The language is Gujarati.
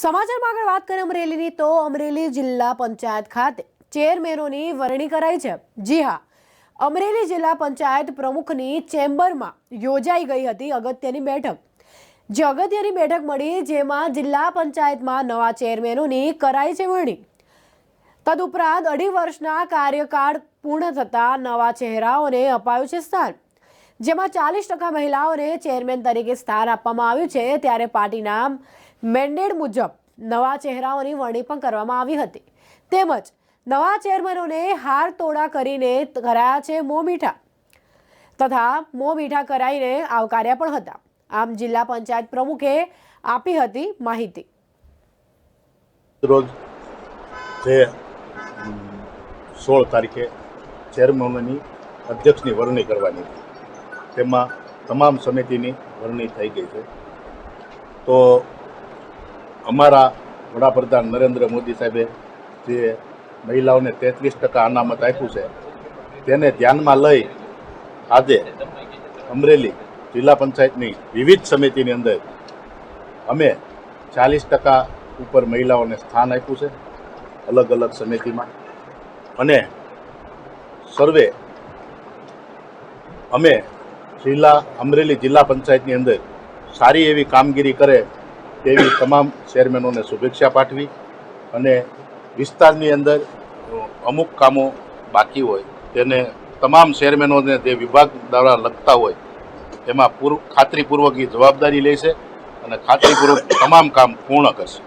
સમાચારમાં આગળ વાત કરીએ અમરેલીની, તો અમરેલી જિલ્લા પંચાયત ખાતે ચેરમેનોની વરણી કરાઈ છે. જી હા, અમરેલી જિલ્લા પંચાયત પ્રમુખની ચેમ્બરમાં યોજાઈ ગઈ હતી અગત્યની બેઠક. જે અગત્યની બેઠક મળી જેમાં જિલ્લા પંચાયતમાં નવા ચેરમેનોની કરાઈ છે વરણી. તદુપરાંત અઢી વર્ષના કાર્યકાળ પૂર્ણ થતા નવા ચહેરાઓને અપાયું છે સ્થાન. જેમાં ચાલીસ ટકા મહિલાઓને ચેરમેન તરીકે સ્થાન આપવામાં આવ્યું છે. ત્યારે પાર્ટીના મેન્ડેટ મુજબ નવા ચહેરાઓની વરણી પણ કરવામાં આવી હતી. તેમજ નવા ચેરમેનોને હાર તોડા કરીને કરાયા છે મો મીઠા. તથા મો મીઠા કરાઈને આવકાર્યા પણ હતા. આમ જિલ્લા પંચાયત પ્રમુખે આપી હતી માહિતી. રોજ જે સોળ તારીખે ચેરમેનની અધ્યક્ષની વરણી કરવાની હતી. તેમાં તમામ સમિતિની વરણી થઈ ગઈ છે. તો અમારા વડાપ્રધાન નરેન્દ્ર મોદી સાહેબે જે મહિલાઓને તેત્રીસ ટકા અનામત આપ્યું છે, તેને ધ્યાનમાં લઈ આજે અમરેલી જિલ્લા પંચાયતની વિવિધ સમિતિની અંદર અમે ચાલીસ ટકા ઉપર મહિલાઓને સ્થાન આપ્યું છે, અલગ અલગ સમિતિમાં. અને સર્વે અમે જિલ્લા, અમરેલી જિલ્લા પંચાયતની અંદર સારી એવી કામગીરી કરે તેવી તમામ ચેરમેનોને શુભેચ્છા પાઠવી અને વિસ્તારની અંદર અમુક કામો બાકી હોય, તેને તમામ ચેરમેનોને જે વિભાગ દ્વારા લગતા હોય, એમાં પૂર, ખાતરીપૂર્વક એ જવાબદારી લેશે અને ખાતરીપૂર્વક તમામ કામ પૂર્ણ કરશે.